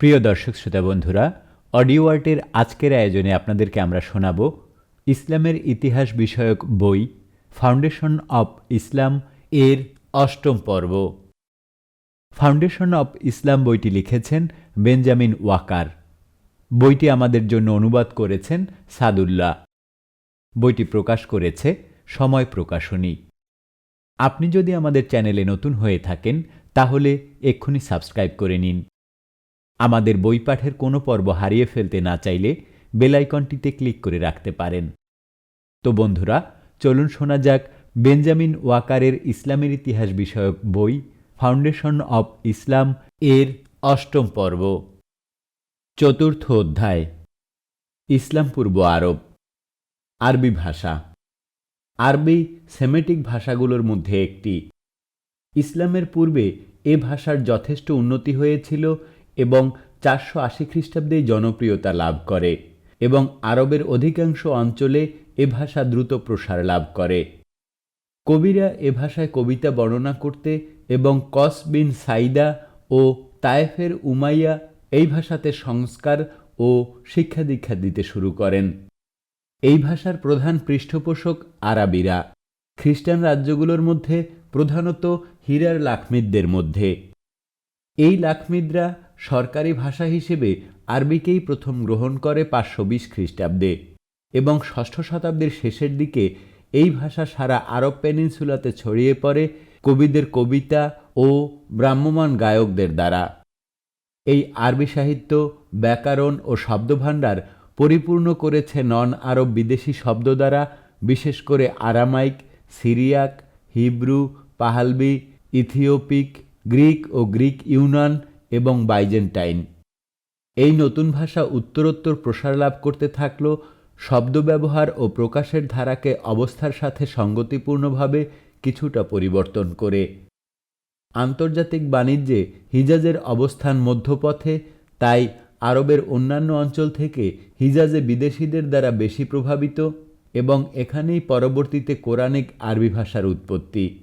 প্রিয় দর্শক শ্রোতা বন্ধুরা, অডিও আর্টের আজকের আয়োজনে আপনাদেরকে আমরা শোনাব ইসলামের ইতিহাস বিষয়ক বই ফাউন্ডেশন অব ইসলাম এর অষ্টম পর্ব। ফাউন্ডেশন অব ইসলাম বইটি লিখেছেন বেঞ্জামিন ওয়াকার। বইটি আমাদের জন্য অনুবাদ করেছেন সাদুল্লাহ। বইটি প্রকাশ করেছে সময় প্রকাশনী। আপনি যদি আমাদের চ্যানেলে নতুন হয়ে থাকেন, তাহলে এক্ষুনি সাবস্ক্রাইব করে নিন। আমাদের বই পাঠের কোনো পর্ব হারিয়ে ফেলতে না চাইলে বেলাইকনটিতে ক্লিক করে রাখতে পারেন। তো বন্ধুরা, চলুন শোনা যাক বেঞ্জামিন ওয়াকারের ইসলামের ইতিহাস বিষয়ক বই ফাউন্ডেশন অব ইসলাম এর অষ্টম পর্ব। চতুর্থ অধ্যায়, ইসলাম পূর্ব আরব, আরবি ভাষা। আরবি সেমেটিক ভাষাগুলোর মধ্যে একটি। ইসলামের পূর্বে এ ভাষার যথেষ্ট উন্নতি হয়েছিল এবং চারশো আশি খ্রিস্টাব্দেই জনপ্রিয়তা লাভ করে এবং আরবের অধিকাংশ অঞ্চলে এ ভাষা দ্রুত প্রসার লাভ করে। কবিরা এ ভাষায় কবিতা বর্ণনা করতে এবং কস বিন সাইদা ও তায়েফের উমাইয়া এই ভাষাতে সংস্কার ও শিক্ষা দীক্ষা দিতে শুরু করেন। এই ভাষার প্রধান পৃষ্ঠপোষক আরাবিরা। খ্রিস্টান রাজ্যগুলোর মধ্যে প্রধানত হীরার লাখমিদদের মধ্যে। এই লাখমিদরা সরকারি ভাষা হিসেবে আরবিকেই প্রথম গ্রহণ করে পাঁচশো বিশ খ্রিস্টাব্দে এবং ষষ্ঠ শতাব্দীর শেষের দিকে এই ভাষা সারা আরব পেনিনসুলাতে ছড়িয়ে পড়ে কবিদের কবিতা ও ব্রাহ্মমান গায়কদের দ্বারা। এই আরবি সাহিত্য, ব্যাকরণ ও শব্দভাণ্ডার পরিপূর্ণ করেছে নন আরব বিদেশি শব্দ দ্বারা, বিশেষ করে Aramaic, Syriac, Hebrew, Pahlavi, Ethiopic, Greek ও গ্রিক ইউনান এবং বাইজেন্টাইন। এই নতুন ভাষা উত্তরোত্তর প্রসার লাভ করতে থাকল শব্দ ব্যবহার ও প্রকাশের ধারাকে অবস্থার সাথে সঙ্গতিপূর্ণভাবে কিছুটা পরিবর্তন করে। আন্তর্জাতিক বাণিজ্যে হিজাজের অবস্থান মধ্যপথে, তাই আরবের অন্যান্য অঞ্চল থেকে হিজাজে বিদেশিদের দ্বারা বেশি প্রভাবিত এবং এখানেই পরবর্তীতে কোরআনিক আরবি ভাষার উৎপত্তি।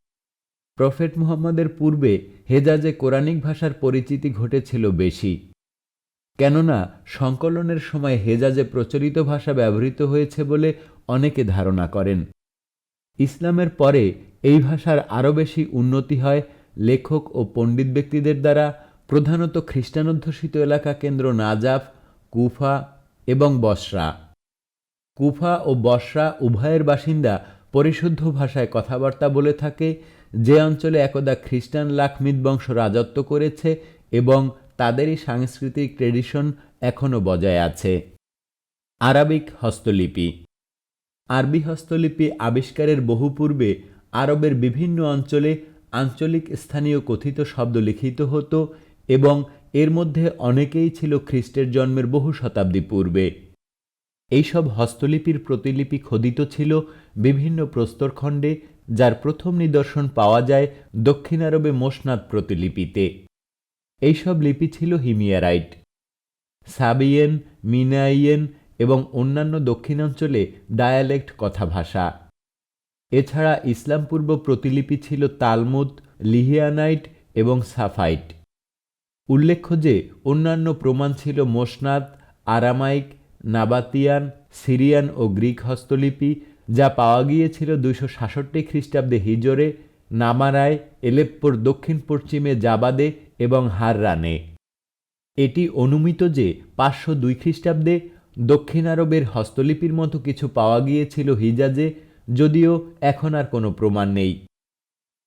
প্রফেট মুহাম্মদের পূর্বে হেজাজে কোরআনিক ভাষার পরিচিতি ঘটেছিল বেশি। কেননা, সংকলনের সময় হেজাজে প্রচলিত ভাষা ব্যবহৃত হয়েছে বলে অনেকে ধারণা করেন। ইসলামের পরে এই ভাষার আরও বেশি উন্নতি হয় লেখক ও পণ্ডিত ব্যক্তিদের দ্বারা, প্রধানত খ্রিস্টানধ্বসিত এলাকা কেন্দ্র নাজাফ, কুফা এবং বসরা। কুফা ও বসরা উভয়ের বাসিন্দা পরিশুদ্ধ ভাষায় কথাবার্তা বলে থাকে যে অঞ্চলে একদা খ্রিস্টান লাখমিদ বংশ রাজত্ব করেছে এবং তাদেরই সাংস্কৃতিক ট্রেডিশন এখনও বজায় আছে। আরবিক হস্তলিপি। আরবি হস্তলিপি আবিষ্কারের বহু পূর্বে আরবের বিভিন্ন অঞ্চলে আঞ্চলিক স্থানীয় কথিত শব্দ লিখিত হতো এবং এর মধ্যে অনেকেই ছিল খ্রিস্টের জন্মের বহু শতাব্দী পূর্বে। এইসব হস্তলিপির প্রতিলিপি খোদিত ছিল বিভিন্ন প্রস্তরখণ্ডে যার প্রথম নিদর্শন পাওয়া যায় দক্ষিণ আরবে মোসনাদ প্রতিলিপিতে। এইসব লিপি ছিল হিমিয়ারাইট। সাবিয়েন, মিনাইয়েন এবং অন্যান্য দক্ষিণাঞ্চলে ডায়ালেক্ট কথা ভাষা এছাড়া ইসলামপূর্ব প্রতিলিপি ছিল তালমুদ, লিহিয়ানাইট এবং সাফাইট। উল্লেখ্য যে, অন্যান্য প্রমাণ ছিল মোসনাদ আরামাইক, নাবাতিয়ান, সিরিয়ান ও গ্রিক হস্তলিপি যা পাওয়া গিয়েছিল দুইশো সাতষট্টি খ্রিস্টাব্দে হিজরে, নামারায়, এলেপ্পোর দক্ষিণ পশ্চিমে জাবাদে এবং হাররানে। এটি অনুমিত যে পাঁচশো দুই খ্রিস্টাব্দে দক্ষিণ আরবের হস্তলিপির মতো কিছু পাওয়া গিয়েছিল হিজাজে, যদিও এখন আর কোনো প্রমাণ নেই।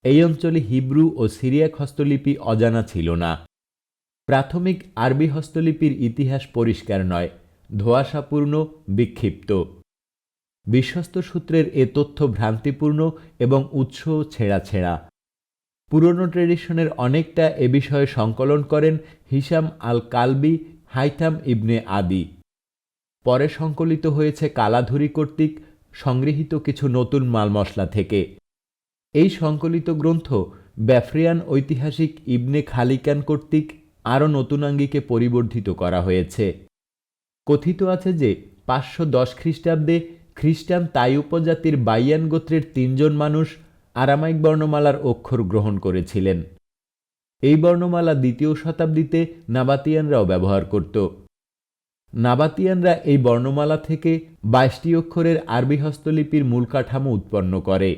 এই অঞ্চলে হিব্রু ও সিরিয়াক হস্তলিপি অজানা ছিল না। প্রাথমিক আরবি হস্তলিপির ইতিহাস পরিষ্কার নয়, ধোঁয়াশাপূর্ণ, বিক্ষিপ্ত। বিশ্বস্ত সূত্রের এ তথ্য ভ্রান্তিপূর্ণ এবং উৎস ছেঁড়া ছেঁড়া। পুরনো ট্রেডিশনের অনেকটা এ বিষয়ে সংকলন করেন হিসাম আল কালবি হাইথাম ইবনে আদি। পরে সংকলিত হয়েছে কালাধুরি কর্তৃক সংগৃহীত কিছু নতুন মাল মশলা থেকে। এই সংকলিত গ্রন্থ ব্যাফরিয়ান ঐতিহাসিক ইবনে খালিকান কর্তৃক আরও নতুনাঙ্গিকে পরিবর্ধিত করা হয়েছে। কথিত আছে যে পাঁচশো দশ খ্রিস্টাব্দে খ্রিস্টান তাই উপজাতির বাইয়ান গোত্রের তিনজন মানুষ আরামাইক বর্ণমালার অক্ষর গ্রহণ করেছিলেন। এই বর্ণমালা দ্বিতীয় শতাব্দীতে নাবাতিয়ানরাও ব্যবহার করত। নাবাতিয়ানরা এই বর্ণমালা থেকে বাইশটি অক্ষরের আরবি হস্তলিপির মূল কাঠামো উৎপন্ন করে।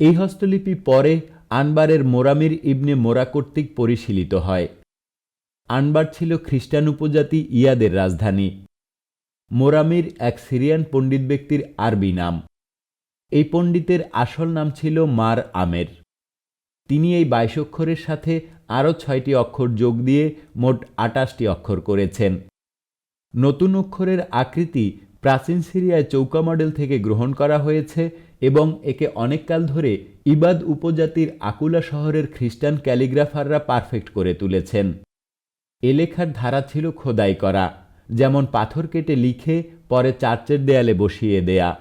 এই হস্তলিপি পরে আনবারের মোরামির ইবনে মোরা কর্তৃক পরিশীলিত হয়। আনবার ছিল খ্রিস্টান উপজাতি ইয়াদের রাজধানী। মোরামির এক সিরিয়ান পণ্ডিত ব্যক্তির আরবি নাম। এই পণ্ডিতের আসল নাম ছিল মার আমের। তিনি এই বাইশ অক্ষরের সাথে আরও ছয়টি অক্ষর যোগ দিয়ে মোট আটাশটি অক্ষর করেছেন। নতুন অক্ষরের আকৃতি প্রাচীন সিরিয়ায় চৌকা মডেল থেকে গ্রহণ করা হয়েছে এবং একে অনেককাল ধরে ইবাদ উপজাতির আকুলা শহরের খ্রিস্টান ক্যালিগ্রাফাররা পারফেক্ট করে তুলেছেন। এ লেখার ধারা ছিল খোদাই করা। যেমন পাথর কেটে লিখে পরে চার্চের দেয়ালে বসিয়ে দেয়া।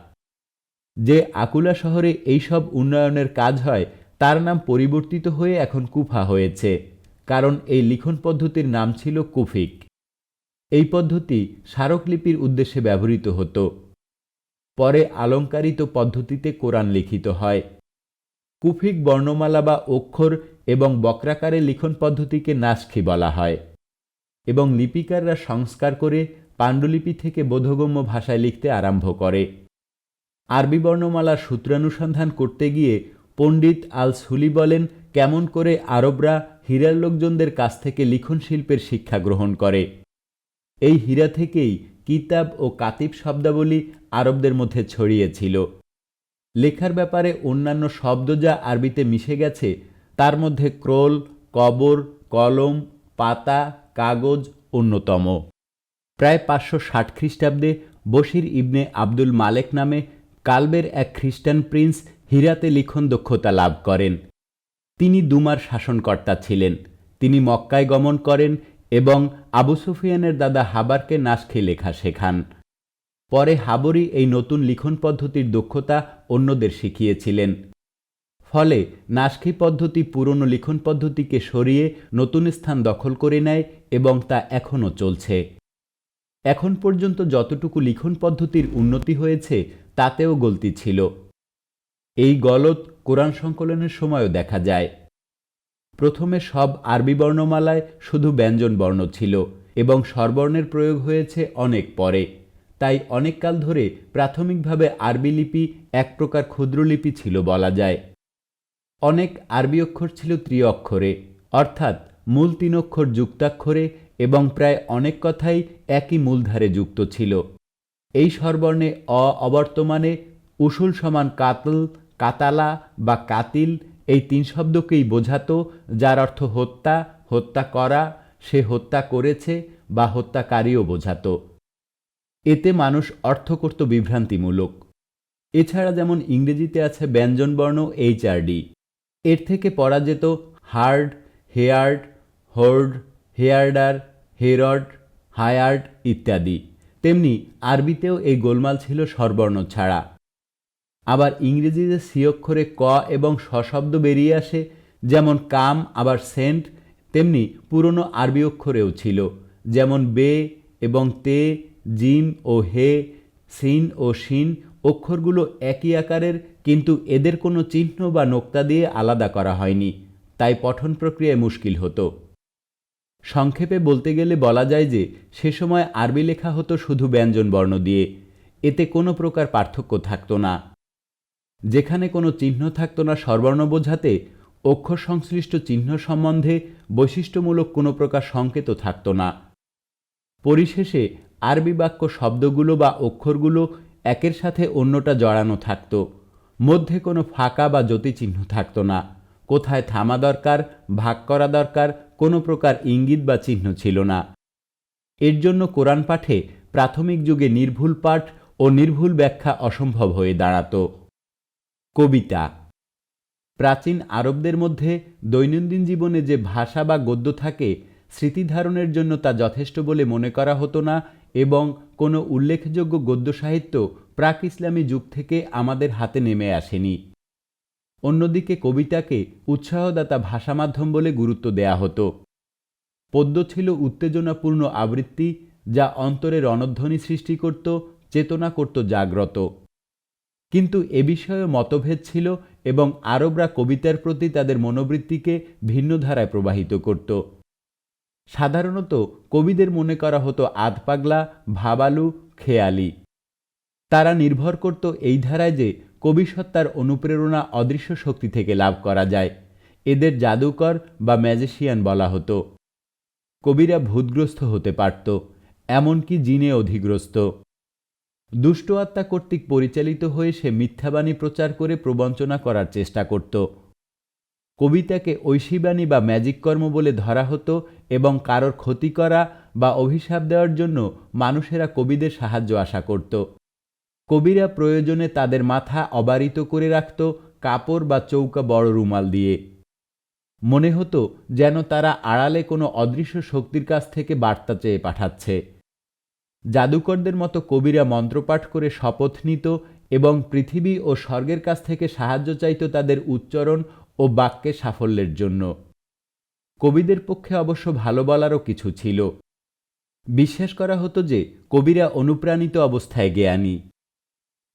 যে আকুলা শহরে এইসব উন্নয়নের কাজ হয়, তার নাম পরিবর্তিত হয়ে এখন কুফা হয়েছে, কারণ এই লিখন পদ্ধতির নাম ছিল কুফিক। এই পদ্ধতি স্মারকলিপির উদ্দেশ্যে ব্যবহৃত হতো। পরে আলঙ্কারিত পদ্ধতিতে কোরআন লিখিত হয়। কুফিক বর্ণমালা বা অক্ষর এবং বক্রাকারে লিখন পদ্ধতিকে নাস্কি বলা হয়। এবং লিপিকাররা সংস্কার করে পাণ্ডুলিপি থেকে বোধগম্য ভাষায় লিখতে আরম্ভ করে। আরবি বর্ণমালার সূত্রানুসন্ধান করতে গিয়ে পণ্ডিত আল সুলি বলেন, কেমন করে আরবরা হীরার লোকজনদের কাছ থেকে লিখন শিল্পের শিক্ষা গ্রহণ করে। এই হীরা থেকেই কিতাব ও কাতিব শব্দাবলী আরবদের মধ্যে ছড়িয়েছিল লেখার ব্যাপারে অন্যান্য শব্দ যা আরবিতে মিশে গেছে, তার মধ্যে ক্রোল, কবর, কলম পাতা, কাগজ অন্যতম। প্রায় পাঁচশো ষাট খ্রিস্টাব্দে বশির ইবনে আব্দুল মালেক নামে কালবের এক খ্রিস্টান প্রিন্স হীরাতে লিখন দক্ষতা লাভ করেন। তিনি দুমার শাসনকর্তা ছিলেন। তিনি মক্কায় গমন করেন এবং আবু সুফিয়ানের দাদা হাবারকে নাসখে লেখা শেখান। পরে হাবরি এই নতুন লিখন পদ্ধতির দক্ষতা অন্যদের শিখিয়েছিলেন। ফলে নাসখি পদ্ধতি পুরনো লিখন পদ্ধতিকে সরিয়ে নতুন স্থান দখল করে নেয় এবং তা এখনও চলছে। এখন পর্যন্ত যতটুকু লিখন পদ্ধতির উন্নতি হয়েছে, তাতেও গলতি ছিল। এই গলত কোরআন সংকলনের সময়ও দেখা যায়। প্রথমে সব আরবি বর্ণমালায় শুধু ব্যঞ্জন বর্ণ ছিল এবং স্বরবর্ণের প্রয়োগ হয়েছে অনেক পরে। তাই অনেককাল ধরে প্রাথমিকভাবে আরবি লিপি এক প্রকার ক্ষুদ্রলিপি ছিল বলা যায়। অনেক আরবি অক্ষর ছিল ত্রিঅক্ষরে, অর্থাৎ মূল তিন অক্ষর যুক্তাক্ষরে এবং প্রায় অনেক কথাই একই মূলধারে যুক্ত ছিল। এই স্বরবর্ণে অ অবর্তমানে উসুল সমান কাতল, কাতালা বা কাতিল এই তিন শব্দকেই বোঝাতো, যার অর্থ হত্যা হত্যা করা, সে হত্যা করেছে বা হত্যাকারীও বোঝাত। এতে মানুষ অর্থ করত বিভ্রান্তিমূলক। এছাড়া যেমন ইংরেজিতে আছে ব্যঞ্জনবর্ণ এইচআরডি এর থেকে পড়া যেত হার্ড, হেয়ার্ড, হোর্ড, হেয়ার্ডার, হেরড, হায়ার্ড ইত্যাদি। তেমনি আরবিতেও এই গোলমাল ছিল স্বরবর্ণ ছাড়া। আবার ইংরেজিতে সি অক্ষরে ক এবং শব্দ বেরিয়ে আসে, যেমন কাম, আবার সেন্ট, তেমনি পুরনো আরবি অক্ষরেও ছিল, যেমন বে এবং তে, জিম ও হে সিন ও শিন অক্ষরগুলো একই আকারের, কিন্তু এদের কোনো চিহ্ন বা নোক্তা দিয়ে আলাদা করা হয়নি, তাই পঠন প্রক্রিয়ায় মুশকিল হতো। সংক্ষেপে বলতে গেলে বলা যায় যে, সে সময় আরবি লেখা হতো শুধু ব্যঞ্জন বর্ণ দিয়ে, এতে কোনো প্রকার পার্থক্য থাকতো না। যেখানে কোনো চিহ্ন থাকতো না স্বরবর্ণ বোঝাতে, অক্ষর সংশ্লিষ্ট চিহ্ন সম্বন্ধে বৈশিষ্ট্যমূলক কোনো প্রকার সংকেত থাকতো না। পরিশেষে আরবি বাক্য শব্দগুলো বা অক্ষরগুলো একের সাথে অন্যটা জড়ানো থাকতো। মধ্যে কোনো ফাঁকা বা জ্যোতিচিহ্ন থাকতো না। কোথায় থামা দরকার, ভাগ করা দরকার, কোনো প্রকার ইঙ্গিত বা চিহ্ন ছিল না। এর জন্য কোরআন পাঠে প্রাথমিক যুগে নির্ভুল পাঠ ও নির্ভুল ব্যাখ্যা অসম্ভব হয়ে দাঁড়াত। কবিতা প্রাচীন আরবদের মধ্যে দৈনন্দিন জীবনে যে ভাষা বা গদ্য থাকে, স্মৃতিধারণের জন্য তা যথেষ্ট বলে মনে করা হতো না এবং কোনো উল্লেখযোগ্য গদ্য সাহিত্য প্রাক ইসলামী যুগ থেকে আমাদের হাতে নেমে আসেনি। অন্যদিকে কবিতাকে উৎসাহদাতা ভাষা মাধ্যম বলে গুরুত্ব দেয়া হতো। পদ্য ছিল উত্তেজনাপূর্ণ আবৃত্তি যা অন্তরে রণধ্বনি সৃষ্টি করত, চেতনা করত জাগ্রত। কিন্তু এ বিষয়ে মতভেদ ছিল এবং আরবরা কবিতার প্রতি তাদের মনোবৃত্তিকে ভিন্ন ধারায় প্রবাহিত করত। সাধারণত কবিদের মনে করা হতো আধপাগলা, ভাবালু, খেয়ালি। তারা নির্ভর করত এই ধারায় যে কবিসত্তার অনুপ্রেরণা অদৃশ্য শক্তি থেকে লাভ করা যায়। এদের জাদুকর বা ম্যাজিশিয়ান বলা হতো। কবিরা ভূতগ্রস্ত হতে পারত, এমনকি জিনে অধিগ্রস্ত। দুষ্ট আত্মা কর্তৃক পরিচালিত হয়ে সে মিথ্যাবাণী প্রচার করে প্রবঞ্চনা করার চেষ্টা করত। কবিতাকে ঐশীবাণী বা ম্যাজিক কর্ম বলে ধরা হতো এবং কারোর ক্ষতি করা বা অভিশাপ দেওয়ার জন্য মানুষেরা কবিদের সাহায্য আশা করত। কবিরা প্রয়োজনে তাদের মাথা অবারিত করে রাখত, কাপড় বা চৌকা বড় রুমাল দিয়ে। মনে হতো যেন তারা আড়ালে কোনো অদৃশ্য শক্তির কাছ থেকে বার্তা চেয়ে পাঠাচ্ছে। জাদুকরদের মতো কবিরা মন্ত্রপাঠ করে শপথ নিত এবং পৃথিবী ও স্বর্গের কাছ থেকে সাহায্য চাইত তাদের উচ্চারণ ও বাক্যে সাফল্যের জন্য। কবিদের পক্ষে অবশ্য ভালো বলারও কিছু ছিল। বিশ্বাস করা হতো যে, কবিরা অনুপ্রাণিত অবস্থায় জ্ঞানী।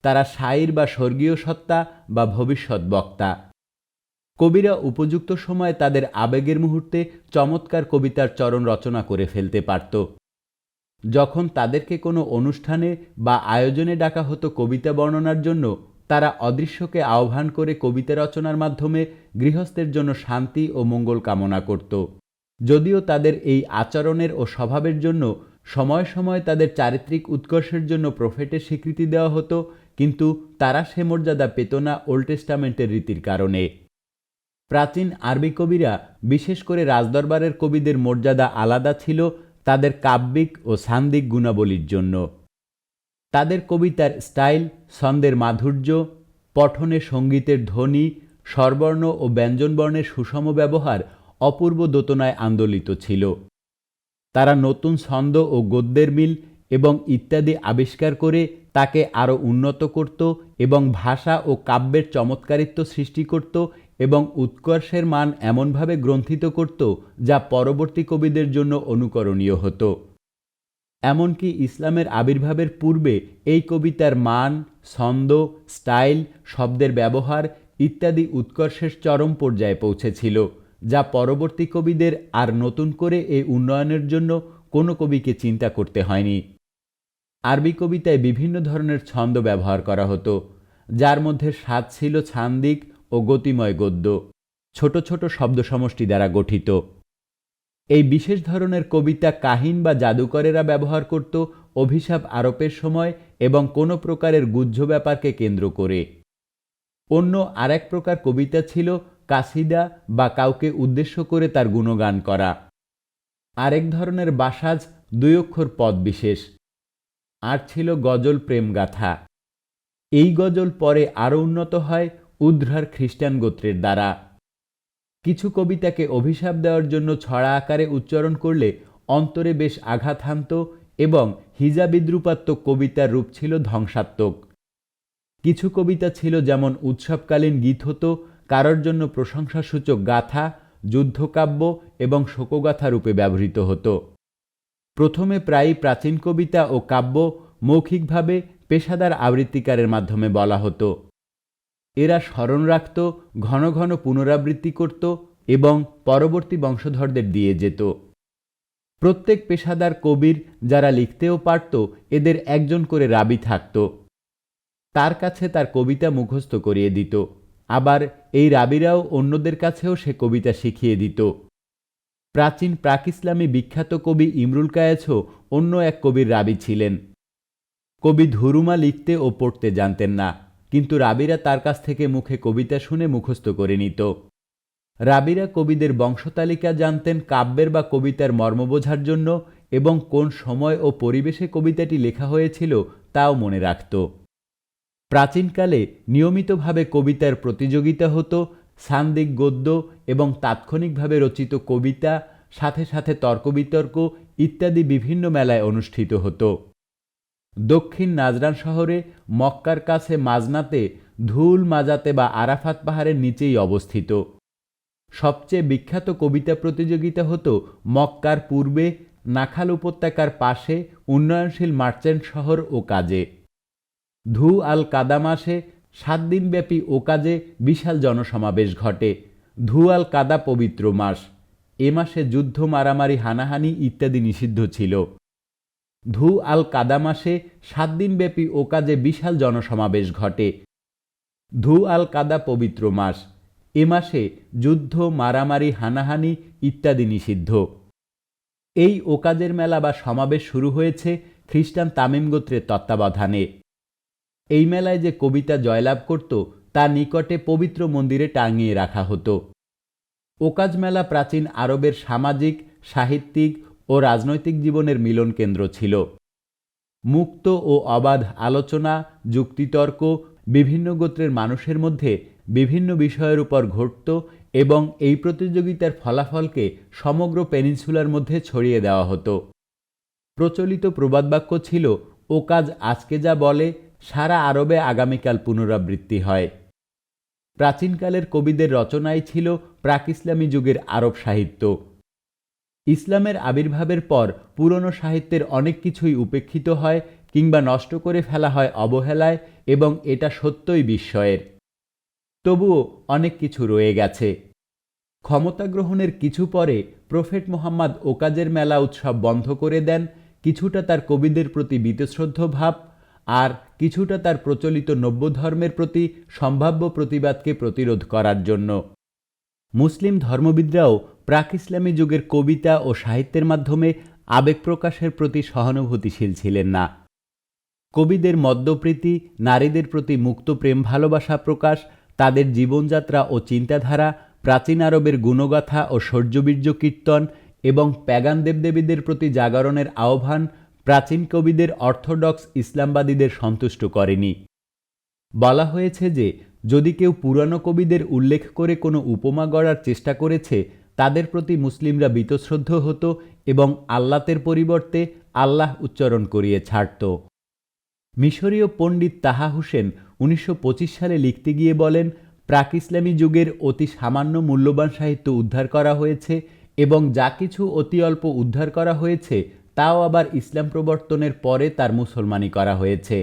তারা শাইর বা স্বর্গীয় সত্তা বা ভবিষ্যৎ বক্তা। কবিরা উপযুক্ত সময়ে তাদের আবেগের মুহূর্তে চমৎকার কবিতার চরণ রচনা করে ফেলতে পারত। যখন তাদেরকে কোনো অনুষ্ঠানে বা আয়োজনে ডাকা হতো কবিতা বর্ণনার জন্য তারা অদৃশ্যকে আহ্বান করে কবিতা রচনার মাধ্যমে গৃহস্থের জন্য শান্তি ও মঙ্গল কামনা করত। যদিও তাদের এই আচরণের ও স্বভাবের জন্য সময় সময় তাদের চারিত্রিক উৎকর্ষের জন্য প্রফেটের স্বীকৃতি দেওয়া হতো, কিন্তু তারা সে মর্যাদা পেত না ওল্ড টেস্টামেন্টের রীতির কারণে। প্রাচীন আরবি কবিরা, বিশেষ করে রাজদরবারের কবিদের মর্যাদা আলাদা ছিল তাদের কাব্যিক ও সান্দিক গুণাবলীর জন্য। তাদের কবিতার স্টাইল, ছন্দের মাধুর্য, পঠনে সঙ্গীতের ধ্বনি, স্বরবর্ণ ও ব্যঞ্জনবর্ণের সুষম ব্যবহার অপূর্ব দোতনায় আন্দোলিত ছিল। তারা নতুন ছন্দ ও গদ্যের মিল এবং ইত্যাদি আবিষ্কার করে তাকে আরও উন্নত করত এবং ভাষা ও কাব্যের চমৎকারিত্ব সৃষ্টি করত এবং উৎকর্ষের মান এমনভাবে গ্রন্থিত করত যা পরবর্তী কবিদের জন্য অনুকরণীয় হতো। এমনকি ইসলামের আবির্ভাবের পূর্বে এই কবিতার মান, ছন্দ, স্টাইল, শব্দের ব্যবহার ইত্যাদি উৎকর্ষের চরম পর্যায়ে পৌঁছেছিল, যা পরবর্তী কবিদের আর নতুন করে এই উন্নয়নের জন্য কোনো কবিকে চিন্তা করতে হয়নি। আরবি কবিতায় বিভিন্ন ধরনের ছন্দ ব্যবহার করা হতো, যার মধ্যে স্বাদ ছিল ছান্দিক ও গতিময় গদ্য। ছোট ছোট শব্দ সমষ্টি দ্বারা গঠিত। এই বিশেষ ধরনের কবিতা কাহিন বা জাদুকরেরা ব্যবহার করত অভিশাপ আরোপের সময় এবং কোনো প্রকারের গুহ্য ব্যাপারকে কেন্দ্র করে। অন্য আরেক প্রকার কবিতা ছিল কাসিদা বা কাউকে উদ্দেশ্য করে তার গুণগান করা। আরেক ধরনের বাসাজ দুই অক্ষর পদ বিশেষ। আর ছিল গজল প্রেমগাথা এই গজল পরে আরও উন্নত হয় উদ্ধার খ্রিস্টান গোত্রের দ্বারা। কিছু কবিতাকে অভিশাপ দেওয়ার জন্য ছড়া আকারে উচ্চারণ করলে অন্তরে বেশ আঘাত হানত এবং হিজা বিদ্রুপাত্মক কবিতার রূপ ছিল ধ্বংসাত্মক। কিছু কবিতা ছিল যেমন উৎসবকালীন গীত হতো, কারোর জন্য প্রশংসাসূচক গাথা, যুদ্ধকাব্য এবং শোকগাথা রূপে ব্যবহৃত হতো। প্রথমে প্রায়ই প্রাচীন কবিতা ও কাব্য মৌখিকভাবে পেশাদার আবৃত্তিকারের মাধ্যমে বলা হতো। এরা স্মরণ রাখত, ঘন ঘন পুনরাবৃত্তি করত এবং পরবর্তী বংশধরদের দিয়ে যেত। প্রত্যেক পেশাদার কবির যারা লিখতেও পারত, এদের একজন করে রাবি থাকত। তার কাছে তার কবিতা মুখস্থ করিয়ে দিত। আবার এই রাবিরাও অন্যদের কাছেও সে কবিতা শিখিয়ে দিত। প্রাচীন প্রাক ইসলামী বিখ্যাত কবি ইমরুল কায়েছও অন্য এক কবির রাবি ছিলেন। কবি ধুরুমা লিখতে ও পড়তে জানতেন না। কিন্তু রাবিরা তার কাছ থেকে মুখে কবিতা শুনে মুখস্থ করে নিত। রাবিরা কবিদের বংশতালিকা জানতেন কাব্যের বা কবিতার মর্ম বোঝার জন্য এবং কোন সময় ও পরিবেশে কবিতাটি লেখা হয়েছিল তাও মনে রাখত। প্রাচীনকালে নিয়মিতভাবে কবিতার প্রতিযোগিতা হতো, সান্দিক গদ্য এবং তাৎক্ষণিকভাবে রচিত কবিতা, সাথে সাথে তর্ক বিতর্ক ইত্যাদি বিভিন্ন মেলায় অনুষ্ঠিত হতো। দক্ষিণ নাজরান শহরে মক্কার কাছে মাজনাতে, ধুল মাজাতে বা আরাফাত পাহাড়ের নিচেই অবস্থিত। সবচেয়ে বিখ্যাত কবিতা প্রতিযোগিতা হতো মক্কার পূর্বে নাখাল উপত্যকার পাশে উন্নয়নশীল মার্চেন্ট শহর ও কাজে ধু আল কাদামাসে সাত দিনব্যাপী ও কাজে বিশাল জনসমাবেশ ঘটে। ধু ধুয়াল কাদা পবিত্র মাস। এ মাসে যুদ্ধ, মারামারি, হানাহানি ইত্যাদি নিষিদ্ধ ছিল। ধু আল কাদা মাসে সাত দিনব্যাপী ওকাজে বিশাল জনসমাবেশ ঘটে। ধু আল কাদা পবিত্র মাস। এ মাসে যুদ্ধ, মারামারি, হানাহানি ইত্যাদি নিষিদ্ধ। এই ওকাজের মেলা বা সমাবেশ শুরু হয়েছে খ্রিস্টান তামিম গোত্রের তত্ত্বাবধানে। এই মেলায় যে কবিতা জয়লাভ করত, তা নিকটে পবিত্র মন্দিরে টাঙিয়ে রাখা হতো। ওকাজ মেলা প্রাচীন আরবের সামাজিক, সাহিত্যিক ও রাজনৈতিক জীবনের মিলন কেন্দ্র ছিল। মুক্ত ও অবাধ আলোচনা, যুক্তিতর্ক, বিভিন্ন গোত্রের মানুষের মধ্যে বিভিন্ন বিষয়ের উপর ঘটত এবং এই প্রতিযোগিতার ফলাফলকে সমগ্র পেনিনসুলার মধ্যে ছড়িয়ে দেওয়া হতো। প্রচলিত প্রবাদবাক্য ছিল, ও কাজ আজকে যা বলে, সারা আরবে আগামীকাল পুনরাবৃত্তি হয়। প্রাচীনকালের কবিদের রচনাই ছিল প্রাক ইসলামী যুগের আরব সাহিত্য। ইসলামের আবির্ভাবের পর পুরনো সাহিত্যের অনেক কিছুই উপেক্ষিত হয় কিংবা নষ্ট করে ফেলা হয় অবহেলায় এবং এটা সত্যই বিস্ময়ের। তবুও অনেক কিছু রয়ে গেছে। ক্ষমতা গ্রহণের কিছু পরে প্রফেট মোহাম্মদ ওকাজের মেলা উৎসব বন্ধ করে দেন, কিছুটা তার কবিদের প্রতি বীতশ্রদ্ধ ভাব আর কিছুটা তার প্রচলিত নব্য ধর্মের প্রতি সম্ভাব্য প্রতিবাদকে প্রতিরোধ করার জন্য। মুসলিম ধর্মবিদরাও প্রাক ইসলামী যুগের কবিতা ও সাহিত্যের মাধ্যমে আবেগ প্রকাশের প্রতি সহানুভূতিশীল ছিলেন না। কবিদের মদ্যপ্রীতি, নারীদের প্রতি মুক্ত প্রেম ভালোবাসা প্রকাশ, তাদের জীবনযাত্রা ও চিন্তাধারা, প্রাচীন আরবের গুণগাথা ও শৌর্যবীর্য কীর্তন এবং প্যাগান দেবদেবীদের প্রতি জাগরণের আহ্বান প্রাচীন কবিদের অর্থোডক্স ইসলামবাদীদের সন্তুষ্ট করেনি। বলা হয়েছে যে, যদি কেউ পুরানো কবিদের উল্লেখ করে কোনো উপমা গড়ার চেষ্টা করেছে তাদের প্রতি মুসলিমরা বীতশ্রদ্ধ হতো এবং আল্লাতের পরিবর্তে আল্লাহ উচ্চারণ করিয়ে ছাড়ত। মিশরীয় পণ্ডিত তাহা হোসেন উনিশশো পঁচিশ সালে লিখতে গিয়ে বলেন, প্রাক ইসলামী যুগের অতি সামান্য মূল্যবান সাহিত্য উদ্ধার করা হয়েছে এবং যা কিছু অতি অল্প উদ্ধার করা হয়েছে তাও আবার ইসলাম প্রবর্তনের পরে তার মুসলমানি করা হয়েছে।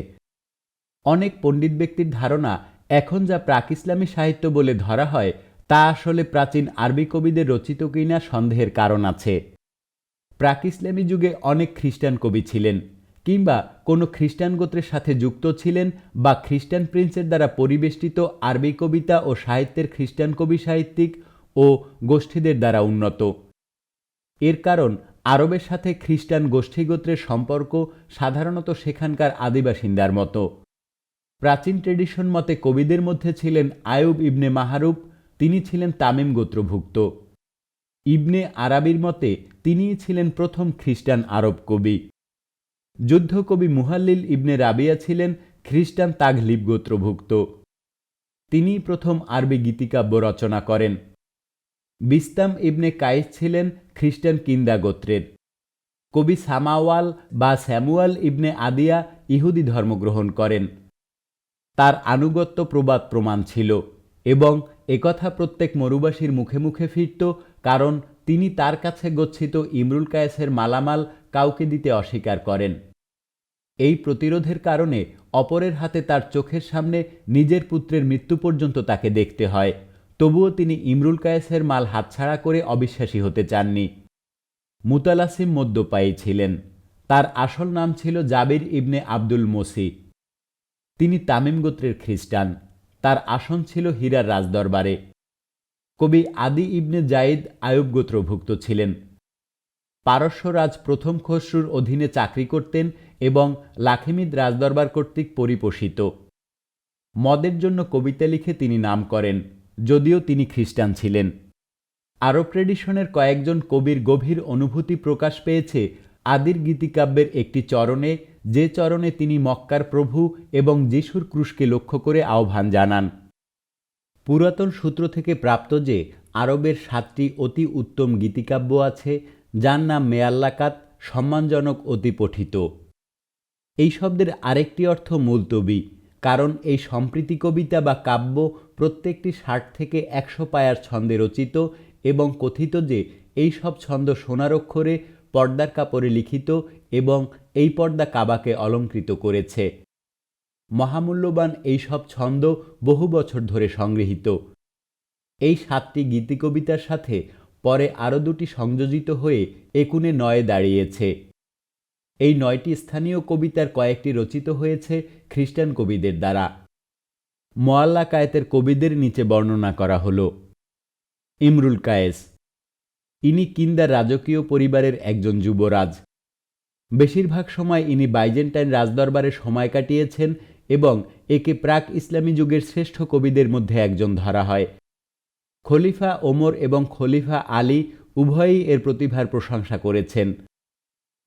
অনেক পণ্ডিত ব্যক্তির ধারণা, এখন যা প্রাক ইসলামী সাহিত্য বলে ধরা হয় তা আসলে প্রাচীন আরবি কবিদের রচিত কিনা সন্দেহের কারণ আছে। প্রাক ইসলামী যুগে অনেক খ্রিস্টান কবি ছিলেন, কিংবা কোনো খ্রিস্টান গোত্রের সাথে যুক্ত ছিলেন বা খ্রিস্টান প্রিন্সের দ্বারা পরিবেষ্টিত আরবি কবিতা ও সাহিত্যের খ্রিস্টান কবি সাহিত্যিক ও গোষ্ঠীদের দ্বারা উন্নত। এর কারণ, আরবের সাথে খ্রিস্টান গোষ্ঠীগোত্রের সম্পর্ক সাধারণত সেখানকার আদিবাসিন্দার মতো। প্রাচীন ট্রেডিশন মতে কবিদের মধ্যে ছিলেন আয়ুব ইবনে মাহারুব তিনি ছিলেন তামিম গোত্রভুক্ত। ইবনে আরাবির মতে, তিনিই ছিলেন প্রথম খ্রিস্টান আরব কবি। যুদ্ধকবি মুহাল্লিল ইবনে রাবিয়া ছিলেন খ্রিস্টান তাঘলিব গোত্রভুক্ত। তিনিই প্রথম আরবি গীতিকাব্য রচনা করেন। বিস্তাম ইবনে কায়েস ছিলেন খ্রিস্টান কিন্দা গোত্রের। কবি সামাওয়াল বা স্যামুয়াল ইবনে আদিয়া ইহুদি ধর্মগ্রহণ করেন। তার আনুগত্য প্রবাদ প্রমাণ ছিল এবং একথা প্রত্যেক মরুবাসীর মুখে মুখে ফিরত, কারণ তিনি তার কাছে গচ্ছিত ইমরুল কায়েসের মালামাল কাউকে দিতে অস্বীকার করেন। এই প্রতিরোধের কারণে অপরের হাতে তার চোখের সামনে নিজের পুত্রের মৃত্যু পর্যন্ত তাকে দেখতে হয়। তবুও তিনি ইমরুল কায়েসের মাল হাতছাড়া করে অবিশ্বাসী হতে চাননি। মুতালাসিম মদ্যপায়ী ছিলেন। তার আসল নাম ছিল জাবির ইবনে আব্দুল মসি। তিনি তামিম গোত্রের খ্রিস্টান। তার আসন ছিল হীরার রাজদরবারে। কবি আদি ইবনে জাইদ আয়ুব গোত্রভুক্ত ছিলেন। পারস্যরাজ প্রথম খসরুর অধীনে চাকরি করতেন এবং লাখিমিদ রাজদরবার কর্তৃক পরিপোষিত। মদের জন্য কবিতা লিখে তিনি নাম করেন, যদিও তিনি খ্রিস্টান ছিলেন। আরব ট্রেডিশনের কয়েকজন কবির গভীর অনুভূতি প্রকাশ পেয়েছে আদির গীতিকাব্যের একটি চরণে যে চরণে তিনি মক্কার প্রভু এবং যিশুর ক্রুশকে লক্ষ্য করে আহ্বান জানান। পুরাতন সূত্র থেকে প্রাপ্ত যে আরবের সাতটি অতি উত্তম গীতিকাব্য আছে, যার নাম মেয়াল্লাকাত, সম্মানজনক অতি পঠিত। এই শব্দের আরেকটি অর্থ মূলতবি কারণ এই সম্প্রীতি কবিতা বা কাব্য প্রত্যেকটি ষাট থেকে একশো পায়ার ছন্দে রচিত এবং কথিত যে এই সব ছন্দ সোনার অক্ষরে পর্দার কাপড়ে লিখিত এবং এই পর্দা কাবাকে অলঙ্কৃত করেছে। মহামূল্যবান এই সব ছন্দ বহু বছর ধরে সংগৃহীত। এই সাতটি গীতিকবিতার সাথে পরে আরও দুটি সংযোজিত হয়ে একুনে নয়ে দাঁড়িয়েছে। এই নয়টি স্থানীয় কবিতার কয়েকটি রচিত হয়েছে খ্রিস্টান কবিদের দ্বারা। মোয়াল্লা কায়েতের কবিদের নিচে বর্ণনা করা হল। ইমরুল কায়েস ইনি কিন্দার রাজকীয় পরিবারের একজন যুবরাজ। বেশিরভাগ সময় ইনি বাইজেন্টাইন রাজদরবারে সময় কাটিয়েছেন এবং একে প্রাক ইসলামী যুগের শ্রেষ্ঠ কবিদের মধ্যে একজন ধরা হয়। খলিফা ওমর এবং খলিফা আলী উভয়ই এর প্রতিভার প্রশংসা করেছেন।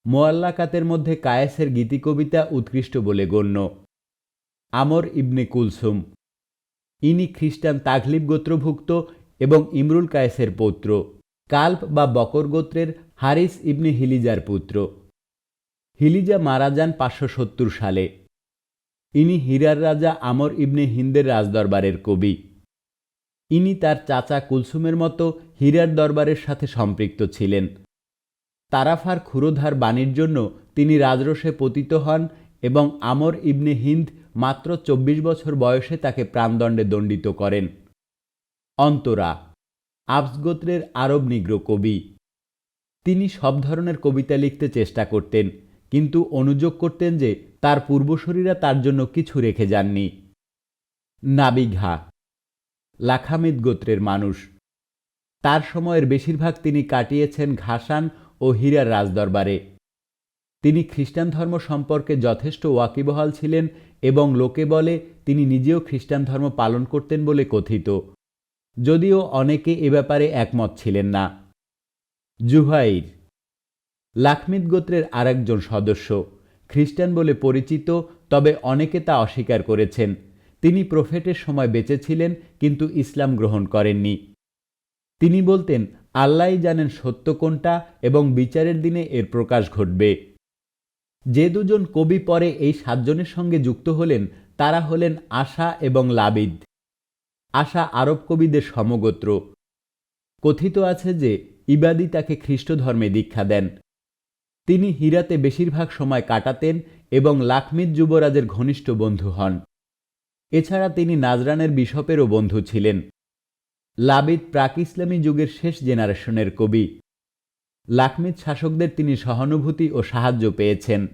মোয়াল্লাকাতের মধ্যে কায়েসের গীতিকবিতা উৎকৃষ্ট বলে গণ্য। আমর ইবনে কুলসুম। ইনি খ্রিস্টান তাগলিব গোত্রভুক্ত এবং ইমরুল কায়েসের পৌত্র। কাল্প বা বকর গোত্রের হারিস ইবনে হিলিজার পুত্র। হিলিজা মারা যান পাঁচশো সত্তর সালে। ইনি হীরার রাজা আমর ইবনে হিন্দের রাজদরবারের কবি। ইনি তার চাচা কুলসুমের মতো হীরার দরবারের সাথে সম্পৃক্ত ছিলেন। তারাফার ক্ষুরোধার বাণীর জন্য তিনি রাজরোষে পতিত হন এবং আমর ইবনে হিন্দ মাত্র চব্বিশ বছর বয়সে তাকে প্রাণদণ্ডে দণ্ডিত করেন। অন্তরা আবসগোত্রের আরব নিগ্র কবি। তিনি সব ধরনের কবিতা লিখতে চেষ্টা করতেন, কিন্তু অনুযোগ করতেন যে তার পূর্বশরীরা তার জন্য কিছু রেখে যাননি। নাবিঘা লাখামিদ গোত্রের মানুষ। তার সময়ের বেশিরভাগ তিনি কাটিয়েছেন ঘাসান ও হীরার রাজদরবারে। তিনি খ্রিস্টান ধর্ম সম্পর্কে যথেষ্ট ওয়াকিবহাল ছিলেন এবং লোকে বলে তিনি নিজেও খ্রিস্টান ধর্ম পালন করতেন বলে কথিত। যদিও অনেকে এ ব্যাপারে একমত ছিলেন না। জুহাইর, লাখমিদ গোত্রের আরেকজন সদস্য, খ্রিস্টান বলে পরিচিত, তবে অনেকে তা অস্বীকার করেছেন। তিনি প্রফেটের সময় বেঁচে ছিলেন কিন্তু ইসলাম গ্রহণ করেননি। তিনি বলতেন আল্লাহ জানেন সত্য কোনটা এবং বিচারের দিনে এর প্রকাশ ঘটবে। যে দুজন কবি পরে এই সাতজনের সঙ্গে যুক্ত হলেন, তারা হলেন আশা এবং লাবিদ। আশা আরব কবিদের সমগোত্র। কথিত আছে যে, ইবাদি তাকে খ্রিস্ট ধর্মে দীক্ষা দেন। তিনি হীরাতে বেশিরভাগ সময় কাটাতেন এবং লাখমিদ যুবরাজের ঘনিষ্ঠ বন্ধু হন। এছাড়া তিনি নাজরানের বিশপেরও বন্ধু ছিলেন। লাবিদ প্রাক ইসলামী যুগের শেষ জেনারেশনের কবি। লাখমিদ শাসকদের তিনি সহানুভূতি ও সাহায্য পেয়েছেন।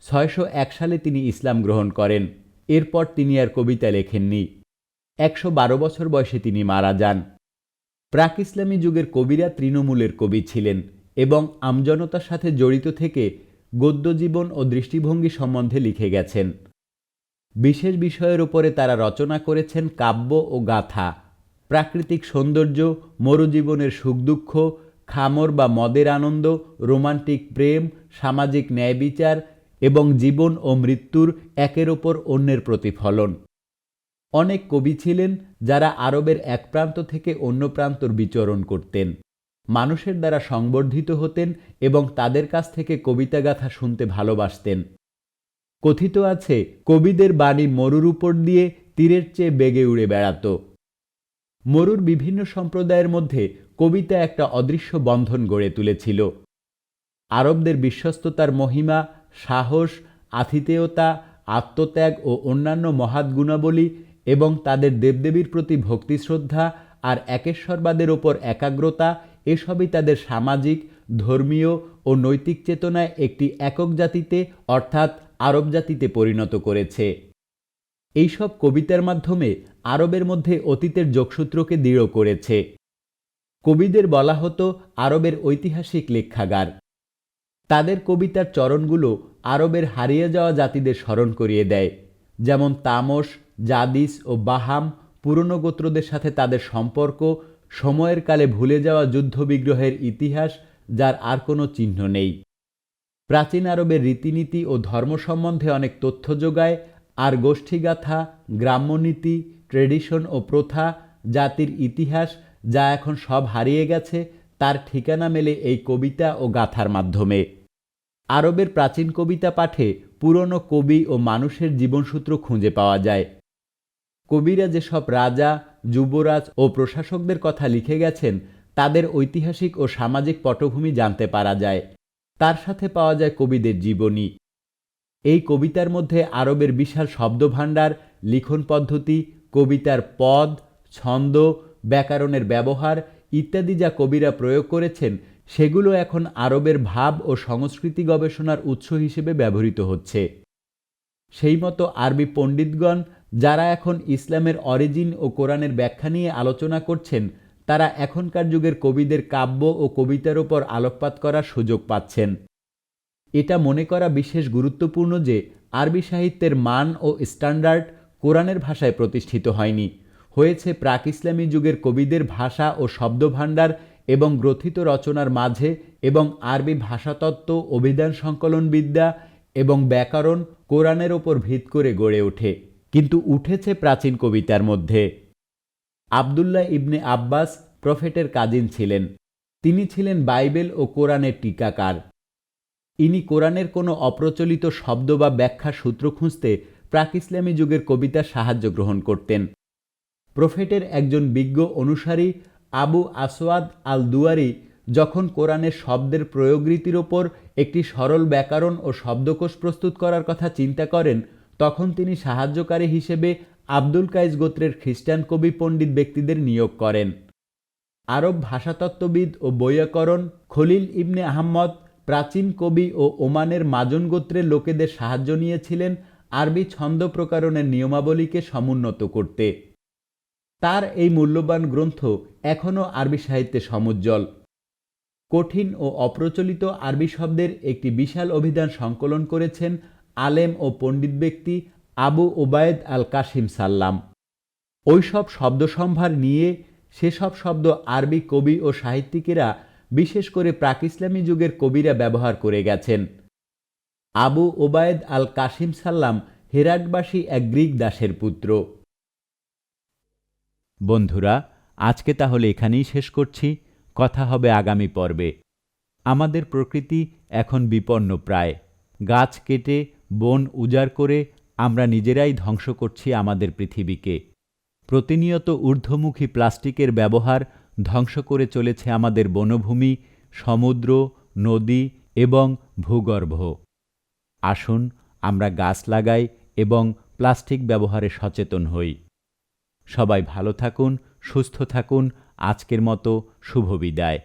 ছয়শো এক সালে তিনি ইসলাম গ্রহণ করেন। এরপর তিনি আর কবিতা লেখেননি। একশো বারো বছর বয়সে তিনি মারা যান। প্রাক ইসলামী যুগের কবিরা তৃণমূলের কবি ছিলেন এবং আমজনতার সাথে জড়িত থেকে গদ্যজীবন ও দৃষ্টিভঙ্গি সম্বন্ধে লিখে গেছেন। বিশেষ বিষয়ের উপরে তারা রচনা করেছেন কাব্য ও গাথা। প্রাকৃতিক সৌন্দর্য, মরুজীবনের সুখ দুঃখ খামর বা মদের আনন্দ, রোমান্টিক প্রেম, সামাজিক ন্যায় বিচার এবং জীবন ও মৃত্যুর একের ওপর অন্যের প্রতিফলন। অনেক কবি ছিলেন যারা আরবের এক প্রান্ত থেকে অন্য প্রান্তর বিচরণ করতেন। মানুষের দ্বারা সংবর্ধিত হতেন এবং তাদের কাছ থেকে কবিতা গাথা শুনতে ভালোবাসতেন। কথিত আছে, কবিদের বাণী মরুর উপর দিয়ে তীরের চেয়ে বেগে উড়ে বেড়াত। মরুর বিভিন্ন সম্প্রদায়ের মধ্যে কবিতা একটা অদৃশ্য বন্ধন গড়ে তুলেছিল। আরবদের বিশ্বস্ততার মহিমা, সাহস, আতিথেয়তা, আত্মত্যাগ ও অন্যান্য মহাৎ গুণাবলী এবং তাদের দেবদেবীর প্রতি ভক্তিশ্রদ্ধা আর একেশ্বরবাদের ওপর একাগ্রতা, এসবই তাদের সামাজিক, ধর্মীয় ও নৈতিক চেতনায় একটি একক জাতিতে, অর্থাৎ আরব জাতিতে পরিণত করেছে। এইসব কবিতার মাধ্যমে আরবের মধ্যে অতীতের যোগসূত্রকে দৃঢ় করেছে। কবিদের বলা হতো আরবের ঐতিহাসিক লেখাগার। তাদের কবিতার চরণগুলো আরবের হারিয়ে যাওয়া জাতিদের স্মরণ করিয়ে দেয়। যেমন তামস জাদিস ও বাহাম পুরনো গোত্রদের সাথে তাদের সম্পর্ক, সময়ের কালে ভুলে যাওয়া যুদ্ধবিগ্রহের ইতিহাস, যার আর কোনো চিহ্ন নেই। প্রাচীন আরবের রীতিনীতি ও ধর্ম সম্বন্ধে অনেক তথ্য যোগায়, আর গোষ্ঠীগাথা, গ্রাম্যনীতি, ট্রেডিশন ও প্রথা, জাতির ইতিহাস, যা এখন সব হারিয়ে গেছে, তার ঠিকানা মেলে এই কবিতা ও গাথার মাধ্যমে। আরবের প্রাচীন কবিতা পাঠে পুরনো কবি ও মানুষের জীবনসূত্র খুঁজে পাওয়া যায়। কবিরা যেসব রাজা, যুবরাজ ও প্রশাসকদের কথা লিখে গেছেন, তাদের ঐতিহাসিক ও সামাজিক পটভূমি জানতে পারা যায়। তার সাথে পাওয়া যায় কবিদের জীবনী। এই কবিতার মধ্যে আরবের বিশাল শব্দভাণ্ডার, লিখন পদ্ধতি, কবিতার পদ, ছন্দ, ব্যাকরণের ব্যবহার ইত্যাদি যা কবিরা প্রয়োগ করেছেন, সেগুলো এখন আরবের ভাব ও সংস্কৃতি গবেষণার উৎস হিসেবে ব্যবহৃত হচ্ছে। সেই মতো আরবি পণ্ডিতগণ যারা এখন ইসলামের অরিজিন ও কোরআনের ব্যাখ্যা নিয়ে আলোচনা করছেন, তারা এখনকার যুগের কবিদের কাব্য ও কবিতার ওপর আলোকপাত করার সুযোগ পাচ্ছেন। এটা মনে করা বিশেষ গুরুত্বপূর্ণ যে, আরবি সাহিত্যের মান ও স্ট্যান্ডার্ড কোরআনের ভাষায় প্রতিষ্ঠিত হয়নি। হয়েছে প্রাক ইসলামী যুগের কবিদের ভাষা ও শব্দভাণ্ডার এবং গ্রথিত রচনার মাঝে এবং আরবি ভাষাতত্ত্ব, অভিধান সংকলন বিদ্যা এবং ব্যাকরণ কোরআনের ওপর ভিত করে গড়ে ওঠে। কিন্তু উঠেছে প্রাচীন কবিতার মধ্যে। আবদুল্লাহ ইবনে আব্বাস প্রফেটের কাজিন ছিলেন। তিনি ছিলেন বাইবেল ও কোরআনের টিকাকার। ইনি কোরআনের কোনো অপ্রচলিত শব্দ বা ব্যাখ্যা সূত্র খুঁজতে প্রাক ইসলামী যুগের কবিতার সাহায্য গ্রহণ করতেন। প্রফেটের একজন বিজ্ঞ অনুসারী আবু আসওয়াদ আল দুয়ারি যখন কোরআনের শব্দের প্রয়োগরীতির ওপর একটি সরল ব্যাকরণ ও শব্দকোষ প্রস্তুত করার কথা চিন্তা করেন তখন তিনি সাহায্যকারী হিসেবে আব্দুল কাইস গোত্রের খ্রিস্টান কবি পণ্ডিত ব্যক্তিদের নিয়োগ করেন। আরব ভাষাতত্ত্ববিদ ও বৈয়াকরণ খলিল ইবনে আহম্মদ প্রাচীন কবি ও ওমানের মাজন গোত্রের লোকেদের সাহায্য নিয়েছিলেন আরবি ছন্দ প্রকারণের নিয়মাবলীকে সমুন্নত করতে। তার এই মূল্যবান গ্রন্থ এখনও আরবি সাহিত্যে সমুজ্জ্বল। কঠিন ও অপ্রচলিত আরবি শব্দের একটি বিশাল অভিধান সংকলন করেছেন আলেম ও পণ্ডিত ব্যক্তি আবু ওবায়দ আল কাসিম সাল্লাম। ওইসব শব্দসম্ভার নিয়ে সেসব শব্দ আরবি কবি ও সাহিত্যিকেরা, বিশেষ করে প্রাক ইসলামী যুগের কবিরা ব্যবহার করে গেছেন। আবু ওবায়দ আল কাসিম সাল্লাম হেরাটবাসী এক গ্রিক দাসের পুত্র। বন্ধুরা, আজকে তাহলে এখানেই শেষ করছি। কথা হবে আগামী পর্বে। আমাদের প্রকৃতি এখন বিপন্ন প্রায়। গাছ কেটে বন উজাড় করে আমরা নিজেরাই ধ্বংস করছি আমাদের পৃথিবীকে। প্রতিনিয়ত ঊর্ধ্বমুখী প্লাস্টিকের ব্যবহার ধ্বংস করে চলেছে আমাদের বনভূমি, সমুদ্র, নদী এবং ভূগর্ভ। আসুন আমরা গাছ লাগাই এবং প্লাস্টিক ব্যবহারে সচেতন হই। সবাই ভালো থাকুন, সুস্থ থাকুন, আজকের মতো শুভ বিদায়।